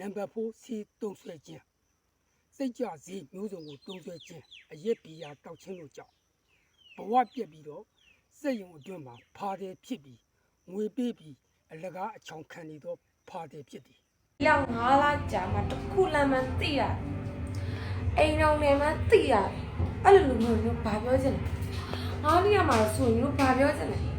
နံပါတ်4စီတုံးဆွဲခြင်းစိတ်ကြစည်းမျိုးစုံကိုတုံးဆွဲခြင်းအရက်ပီယာတောက်ခြင်းတို့ကြောင့်ဘဝပြက်ပြီးတော့စက်ယုံအတွင်းမှာဖားတယ်ဖြစ်ပြီးငွေပေးပြီးအလကားအချောင်ခံနေတော့ဖားတယ်ဖြစ်သည်လောက်ငါးလားကြာမှတစ်ခုလမ်းမှသိရအိမ်တော်နယ်မှသိရအဲ့လိုလူမျိုးမျိုးဘာပြောချင်လဲငါးနေရာမှာဆိုရင်တို့ဘာပြောချင်လဲ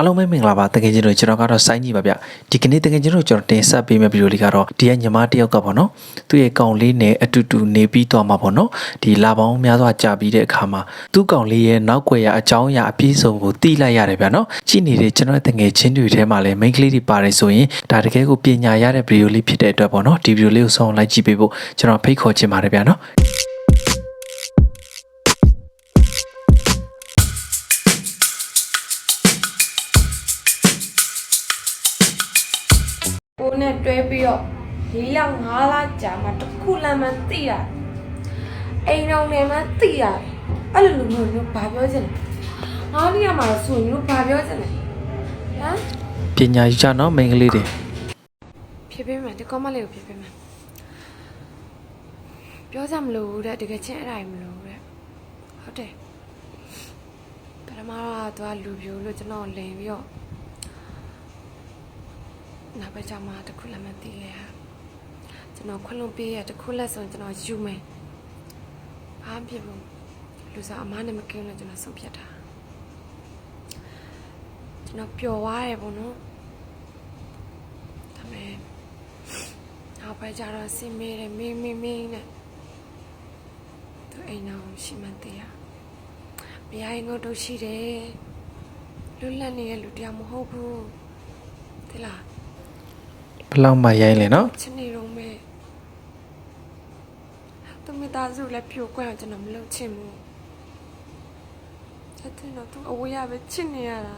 အားလုံးပဲမင်္ဂလာပါတကယ်ချင်းတို့ကျွန်တော်ကတော့စိုင်းကြီးပါဗျဒီကနေ့တကယ်ချင်းတို့ကျွန်တော်တင်ဆက်ပေးမယ့်ဗီဒီယိုလေးကတော့ဒီကညီမတစ်ယောက်ကပေါ့နော်သူ့ရဲ့ကောင်လေးနဲ့အတူတူနေပြီးသွားမှာပေါ့နော်ဒီလာပေါင်းများစွာကြာပြီးတဲ့အခါမှာသူ့ကောင်လေးရဲ့နောက်ွယ်ရအကြောင်းအရာအပြည့်စုံကိုသိလိုက်ရတယ်ဗျနော်ကြည့်နေတဲ့ကျွန်တော်ရဲ့တကယ်ချင်းတွေထဲမှာလည်း main ကလေးတွေပါတယ်ဆိုရင်ဒါတကယ်ကိုပညာရတဲ့ဗီဒီယိုလေးဖြစ်တဲ့အတွက်ပေါ့နော်ဒီဗီဒီယိုလေးကိုဆုံးအောင်လိုက်ကြည့်ပေးဖို့ကျွန်တော်ဖိတ်ခေါ်ချင်ပါတယ်ဗျနော် ကိုနဲ့တွဲပြီးတော့၄လောက်ငါးလားကြာမှတစ်ခုလမ်းမှသိရအိမ်တော်နယ်မှသိရအဲ့လိုလူမျိုးမျိုးဘာပြောချင်လဲငါးနေရာမှာဆိုရင်တို့ဘာပြောချင်လဲဟမ်ပညာယူကြနော် main ကလေးတွေဖြစ်ပေးမယ်ဒီကောမလေးကိုဖြစ်ပေးမယ်ပြောစမလို့တဲ့တကယ်ချင်းအဲ့ဒါကြီးမလို့တဲ့ဟုတ်တယ်ပထမတော့သူကလူပြိုလို့ကျွန်တော်လင်ပြီးတော့ နောက်ပဲကြမှာတစ်ခုလည်းမသိခဲ့ရကျွန်တော်ခွင့်လွန်ပေးရတစ်ခုလက်ဆုံးကျွန်တော်ယူမယ်ဘာမှဖြစ်ဘူးလူစားအမားနဲ့မကင်းလို့ကျွန်တော်ဆုံးဖြတ်တာကျွန်တော်ပျော်သွားတယ်ပေါ့နော်ဒါပေမဲ့နောက်ပဲကြတော့စင်မေးတယ်မင်းမင်းမင်းနဲ့သူအိမ်အောင်ရှိမှသေးရမယားရင်တို့ရှိတယ်လွတ်လပ်နေတဲ့လူတရားမဟုတ်ဘူးသလား ဘယ်လောက်မှရိုင်းလဲနော်ချစ်နေတော့မဲသူမိသားစုလည်းပြိုကွက်အောင်ကျွန်တော်မလုပ်ချင်ဘူးချက်တင်တော့သူအဝေးရပဲချစ်နေရတာ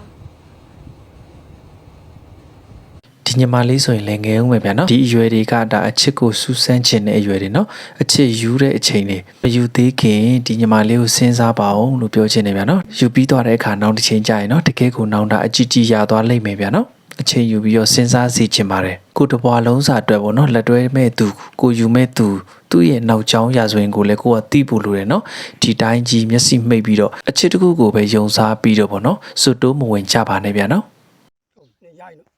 ဒီညီမလေးဆိုရင်လည်းငယ်ဦးမယ်ဗျာနော်ဒီအရွယ်တွေကဒါအချစ်ကိုစူးစမ်းခြင်းတဲ့အရွယ်တွေနော်အချစ်ယူတဲ့အချိန်တွေမယူသေးခင်ဒီညီမလေးကိုစဉ်းစားပါအောင်လို့ပြောချင်တယ်ဗျာနော်ယူပြီးသွားတဲ့အခါနောက်တစ်ချိန်ကြာရင်နော်တကယ်ကိုနောင်တာအကြည့်ကြည့်ရသွားလိမ့်မယ်ဗျာနော် အချိန်ယူပြီးတော့စဉ်းစားစီချင်ပါတယ်ကိုတဘွားလုံးစာအတွက်ပေါ့နော်လက်တွဲမဲ့သူကိုယူမဲ့သူသူ့ရဲ့နောက်ကျောင်းရာဇဝင်ကိုလည်းကိုကသိဖို့လိုတယ်နော်ဒီတိုင်းကြီးမျက်စိမှိတ်ပြီးတော့အချစ်တစ်ခုကိုပဲယုံစားပြီးတော့ပေါ့နော်စွတ်တိုးမဝင်ကြပါနဲ့ဗျာနော်ဟုတ်နေရိုက်လို့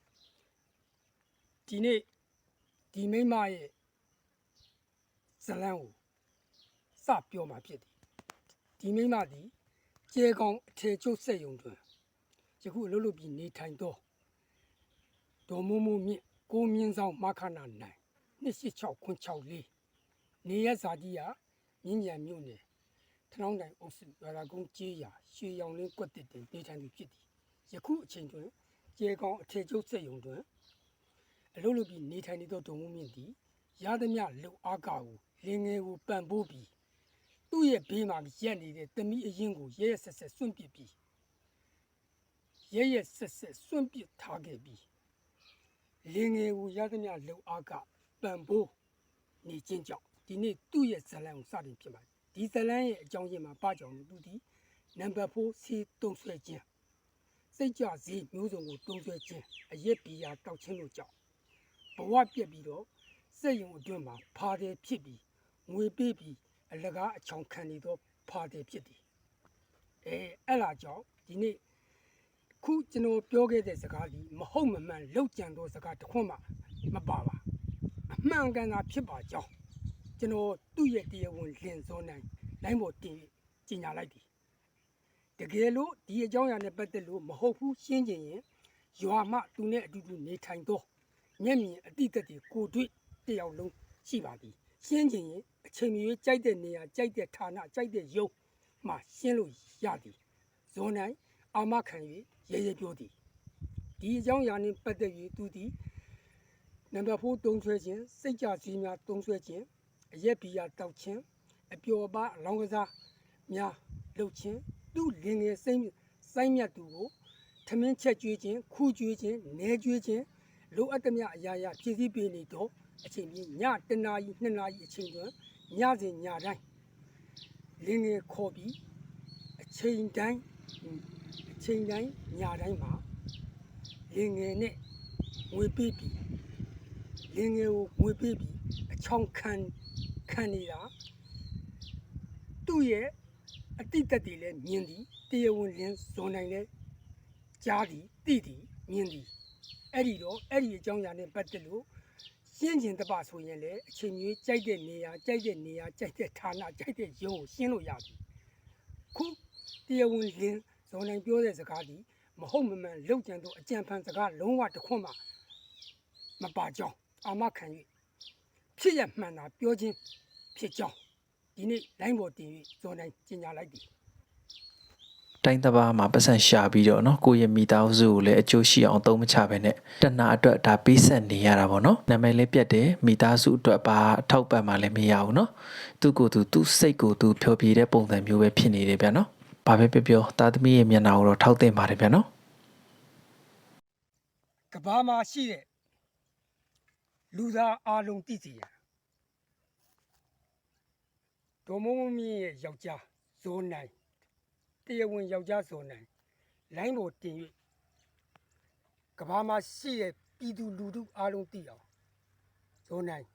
ဒီနေ့ဒီမိန်းမရဲ့ဇလန်းကိုစပြောมาဖြစ်တယ်ဒီမိန်းမသည်ကျဲကောင်အထေကျုပ်စက်ယုံတွင်ယခုအလုပ်လုပ်ပြီးနေထိုင်တော့ ဒေါ်မိုးမိုးမြင့်ကိုမြင့်ဆောင်မခနာနိုင်286ခွန်း64နေရဇာတိယမြင့်ညံမြို့နယ်ထနောင်းတိုင်အုပ်စုရတာကုန်းကျေးရရွှေရောင်လင်းကွက်တစ်တင်နေထိုင်သူဖြစ်သည်ယခုအချိန်တွင်ကျေကောင်အထေကျုပ်စက်ယုံတွင်အလုပ်လုပ်ပြီးနေထိုင်နေသောဒုံမှုမြင့်သည်ရသမျှလှုပ်အားကာကိုလင်းငယ်ကိုပံ့ပိုးပြီးသူ့ရဲ့ဘေးမှာရက်နေတဲ့သမီးအရင်ကိုရဲရဲဆက်ဆက်စွန့်ပစ်ပြီးရဲရဲဆက်ဆက်စွန့်ပစ်ထားခဲ့ပြီး လင်းငယ်ကိုရသမျှလှုပ်အားကပံ့ပိုးနေခြင်းကြောင့်ဒီနေ့သူ့ရဲ့ဇလံကိုစတင်ဖြစ်ပါတယ်ဒီဇလံရဲ့အကြောင်းရင်းမှာပါကြောင်လို့သူသည်နံပါတ်4စီတုံးဆွဲခြင်းစိတ်ကြစည်းမျိုးစုံကိုတုံးဆွဲခြင်းအရက်ပီယာတောက်ခြင်းတို့ကြောင့်ဘဝပြက်ပြီးတော့စက်ယုံအတွင်းမှာဖားတယ်ဖြစ်ပြီးငွေပေးပြီးအလကားအချောင်ခံနေတော့ဖားတယ်ဖြစ်သည်အဲအဲ့လာကြောင့်ဒီနေ့ ခုကျွန်တော်ပြောခဲ့တဲ့စကားဒီမဟုတ်မမှန်လောက်ကြံသောစကားတစ်ခွန်းမှမပါပါအမှန်ကန်တာဖြစ်ပါကြောင်းကျွန်တော်သူ့ရဲ့တရားဝင်လင်စောနိုင်လိုင်းပေါ်တင်ကြီးညာလိုက်သည်တကယ်လို့ဒီအကြောင်းအရာနဲ့ပတ်သက်လို့မဟုတ်ဘူးရှင်းချင်ရင်ရွာမှသူနဲ့အတူတူနေထိုင်တော့မျက်မြင်အတိတ်တွေကိုတွေ့တယောက်လုံးရှိပါသည်ရှင်းချင်ရင်အချိန်မရွေးကြိုက်တဲ့နေရာကြိုက်တဲ့ဌာနကြိုက်တဲ့ယုံမှရှင်းလို့ရသည်ဇွန်နိုင်အာမခံ၍ ရဲရဲပြောသည်ဒီအကြောင်းအရာနဲ့ပတ်သက်၍သူသည်နံပါတ်4တုံးဆွဲခြင်းစိတ်ကြစည်းများတုံးဆွဲခြင်းအရက်ဘီယာတောက်ခြင်းအပျော်ပါအလောင်းကစားများလုပ်ခြင်းသူ့လင်ငယ်စိမ့်စိုင်းမြတ်သူကိုထမင်းချက်ကျွေးခြင်းခူးကျွေးခြင်းနဲကျွေးခြင်းလိုအပ်သမျှအရာရာဖြည့်ဆည်းပေးနေတော့အချိန်ကြီးညတနာရီနှစ်နာရီအချိန်တွင်ညစဉ်ညတိုင်းလင်ငယ်ခေါ်ပြီးအချိန်တိုင်းအ ချိန်တိုင်းညတိုင်းမှာလင်ငယ်နဲ့ငွေပေးပြီးလင်းငယ်ကိုငွေပေးပြီးအချောင်းခံခံနေတာသူ့ရဲ့အတိတ်တွေလည်းမြင်သည်တရားဝင်လင်းဇွန်နိုင်လည်းကြားသည်သိသည်မြင်သည်အဲ့ဒီတော့အဲ့ဒီအကြောင်းအရာနဲ့ပတ်သက်လို့ရှင်းကျင်တပဆိုရင်လည်းအချိန်ကြီးကြိုက်တဲ့နေရာကြိုက်တဲ့နေရာကြိုက်တဲ့ဌာနကြိုက်တဲ့ရုံးကိုရှင်းလို့ရပြီခုတရားဝင်လင်း ဇွန်နိုင်ပြောတဲ့စကားဒီမဟုတ်မမှန်လောက်ကျန်တော့အကြံဖန်စကားလုံးဝတစ်ခွန်းမှမပါကြောင်းအာမခံ၍ဖြစ်ရမှန်တာပြောခြင်းဖြစ်ကြောင်းဒီနေ့လိုင်းပေါ်တင်၍ဇွန်နိုင်ကျင်ညာလိုက်သည် တိုင်းတစ်ပါးမှာပတ်စံရှာပြီးတော့เนาะကိုယ့်ရဲ့မိသားစုကိုလည်းအကျိုးရှိအောင်သုံးမချပဲနဲ့တဏှာအတွက်ဒါပေးဆက်နေရတာပေါ့เนาะနာမည်လေးပြတ်တယ်မိသားစုအတွက်ပါအထောက်ပံ့မှလည်းမရဘူးเนาะသူ့ကိုယ်သူသူ့စိတ်ကိုသူဖြောပြတဲ့ပုံစံမျိုးပဲဖြစ်နေတယ်ဗျာเนาะ ဘာပဲပြောပြောသားသမီးရဲ့မျက်နှာကိုတော့ထောက်သင့်ပါတယ်ဗျာနော်ကဘာမှာရှိတဲ့လူသားအလုံးသိစီရဒေါ်မုံမင်းရဲ့ယောက်ျားဇောနိုင်တရားဝင်ယောက်ျားဇောနိုင်လိုင်းပေါ်တင်၍ကဘာမှာရှိတဲ့ပြည်သူလူထုအလုံးသိအောင်ဇောနိုင်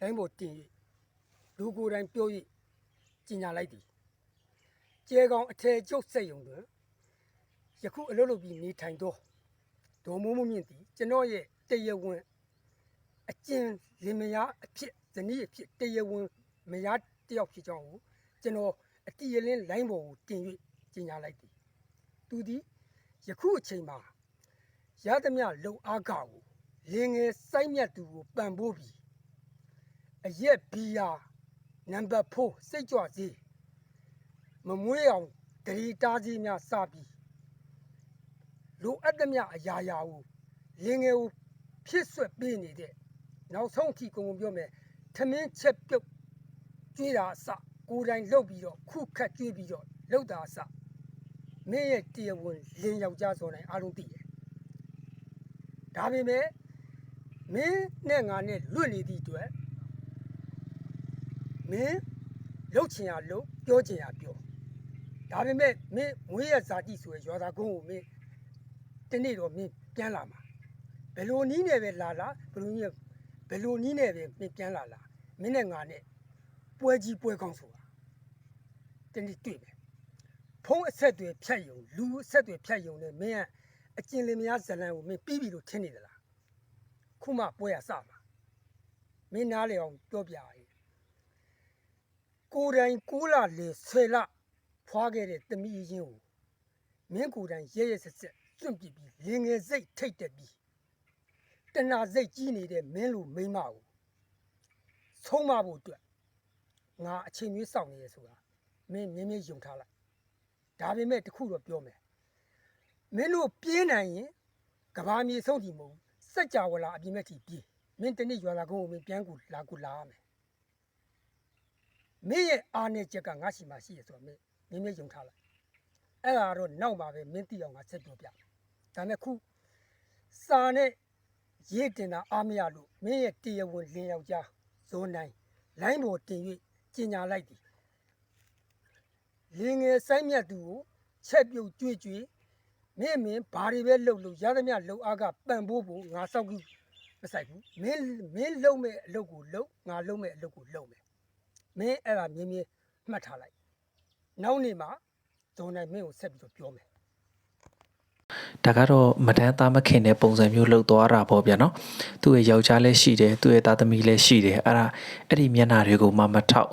လိုင်းပေါ်တင်၍လူကိုယ်တိုင်ပြော၍ကြီးညာလိုက်သည် ကျဲကောင်အထည်ကျုပ်စိတ်ယုံတွင်ယခုအလုပ်လုပ်ပြီးနေထိုင်သောဒေါ်မိုးမမြင့်သည်ကျွန်တော်ရဲ့တရားဝင်အကျဉ်လင်မယားအဖြစ်ဇနီးအဖြစ်တရားဝင်မယားတယောက်ဖြစ်ကြောင်းကိုကျွန်တော်အတီရလင်းလိုင်းပေါ်ကိုတင်၍ကြေညာလိုက်သည်သူသည်ယခုအချိန်မှာရသမျှလုံအားကကိုလင်းငယ်စိုက်မြတ်သူကိုပံ့ပိုးပြီးအရက်ဘီယာနံပါတ်4စိတ်ကြွစေး မမွေးအောင်ဂရီတားကြီးများစပြီးလိုအပ်သမျှအရာရာကိုလင်းငယ်ကိုဖြစ်ဆွက်ပေးနေတဲ့နောက်ဆုံးအထိကိုယ်ကိုပြောမယ်ထမင်းချက်ပြုတ်ကျွေးတာအစကိုယ်တိုင်လှုပ်ပြီးတော့ခုခတ်ကျွေးပြီးတော့လှုပ်တာအစမင်းရဲ့တရားဝင်လင်းယောက်ျားဆိုနိုင်အားလုံးသိတယ်ဒါပေမဲ့မင်းနဲ့ငါနဲ့လွတ်နေသည့်အတွက်မင်းလှုပ်ချင်ရလှုပ်ပြောချင်ရပြော ဒါပေမဲ့မင်းမွေးရဇာတိဆိုရယ်ရွာသားကုန်းကိုမင်းတနေ့တော့မင်းပြန်လာမှာဘယ်လိုနီးနဲ့ပဲလာလာဘယ်လိုနီးနဲ့ဘယ်လိုနီးနဲ့ပဲမင်းပြန်လာလာမင်းနဲ့ငါနဲ့ပွဲကြီးပွဲကောင်းဆိုတာတနေ့တွေ့မယ်ဖုံးအဆက်တွေဖြတ်ယုံလူအဆက်တွေဖြတ်ယုံနဲ့မင်းကအကျင်လင်မယားဇလန်ကိုမင်းပြီးပြီလို့ထင်နေသလားခုမှပွဲရစမှာမင်းနားလေအောင်ပြောပြရည်ကိုယ်တိုင်ကိုးလာလေဆယ်လ ဖွာခဲ့တဲ့တမီးရင်ကိုမင်းကိုယ်တိုင်ရဲရဲဆက်ဆက်စွန့်ပစ်ပြီးလင်ငယ်စိတ်ထိတ်တက်ပြီးတဏှာစိတ်ကြီးနေတဲ့မင်းလူမိန်းမကိုဆုံးမဖို့အတွက်ငါအချိန်ကြီးစောင့်နေရဆိုတာမင်းမြင်းမြင်းယုံထားလိုက်ဒါပေမဲ့တခုတော့ပြောမယ်မင်းတို့ပြေးနိုင်ရင်ကဘာမြေဆုံးတီမဟုတ်ဘူးစက်ကြဝဠာအပြင်မဲ့တီပြေးမင်းတနေ့ရွာလာကုန်းကိုမင်းပြန်ကူလာကူလာရမယ်မင်းရဲ့အားနဲ့ချက်ကငါရှိမှရှိရဆိုတော့မင်း မြင်းမြင်းယုံထားလိုက်အဲ့ဒါတော့နောက်ပါပဲမင်းသိအောင်ငါဆက်ပြောပြမယ်ဒါပေမဲ့ခုစာနဲ့ရေးတင်တာအားမရလို့မင်းရဲ့တရားဝင်လင်းယောက်ျားဇိုးနိုင်လိုင်းပေါ်တင်၍ကျင်ညာလိုက်သည်လင်းငယ်ဆိုင်မြတ်သူကိုချက်ပြုတ်ကြွေ့ကြွေ့မင်းမင်းဘာတွေပဲလှုပ်လို့ရသမျှလှုပ်အားကပံ့ပိုးဖို့ငါစောက်ကြည့်မဆိုင်ဘူးမင်းမင်းလှုပ်မဲ့အလုပ်ကိုလှုပ်ငါလှုပ်မဲ့အလုပ်ကိုလှုပ်မယ်မင်းအဲ့ဒါမြင်းမြင်းမှတ်ထားလိုက် နောက်နေ့မှာဇုံနိုင်မင်းကိုဆက်ပြီးတော့ပြောမယ်ဒါကတော့မတန်းသားမခင်တဲ့ပုံစံမျိုးလှုပ်သွားတာပေါ့ဗျာနော်သူ့ရဲ့ယောက်ျားလည်းရှိတယ်သူ့ရဲ့သားသမီးလည်းရှိတယ်အဲ့ဒါအဲ့ဒီမျက်နှာတွေကိုမှမထောက်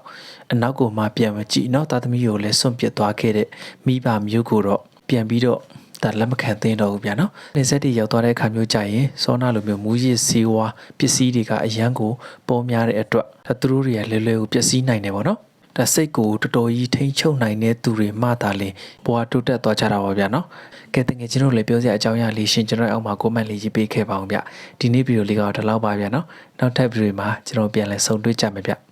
အနောက်ကိုမှပြန်မကြည့်နော်သားသမီးကိုလည်းစွန့်ပစ်သွားခဲ့တဲ့မိဘမျိုးကိုတော့ပြန်ပြီးတော့ဒါလက်မခံသင့်တော့ဘူးဗျာနော်။နေဆက်တီရောက်သွားတဲ့အခါမျိုးကြရင်စောနာလိုမျိုးမူရစ်စီဝါပစ္စည်းတွေကအရန်ကိုပေါ်များတဲ့အတွက်ဒါသူတို့တွေကလဲလဲကိုပျက်စီးနိုင်တယ်ပေါ့နော်။ ဒါစိတ်ကိုတော်တော်ကြီးထိမ့်ချုပ်နိုင်တဲ့သူတွေမှသာလေဘဝတိုးတက်သွားကြတာပါဗျာနော်။ကဲတကယ်ကျွန်တော်လည်းပြောစရာအကြောင်းအရာလေးရှင်ကျွန်တော်အောက်မှာ comment လေးရေးပေးခဲ့ပါအောင်ဗျ။ဒီနေ့ဗီဒီယိုလေးကတော့ဒီလောက်ပါဗျာနော်။နောက်ထပ်ဗီဒီယိုမှာကျွန်တော်ပြန်လည်ဆုံတွေ့ကြမယ်ဗျ။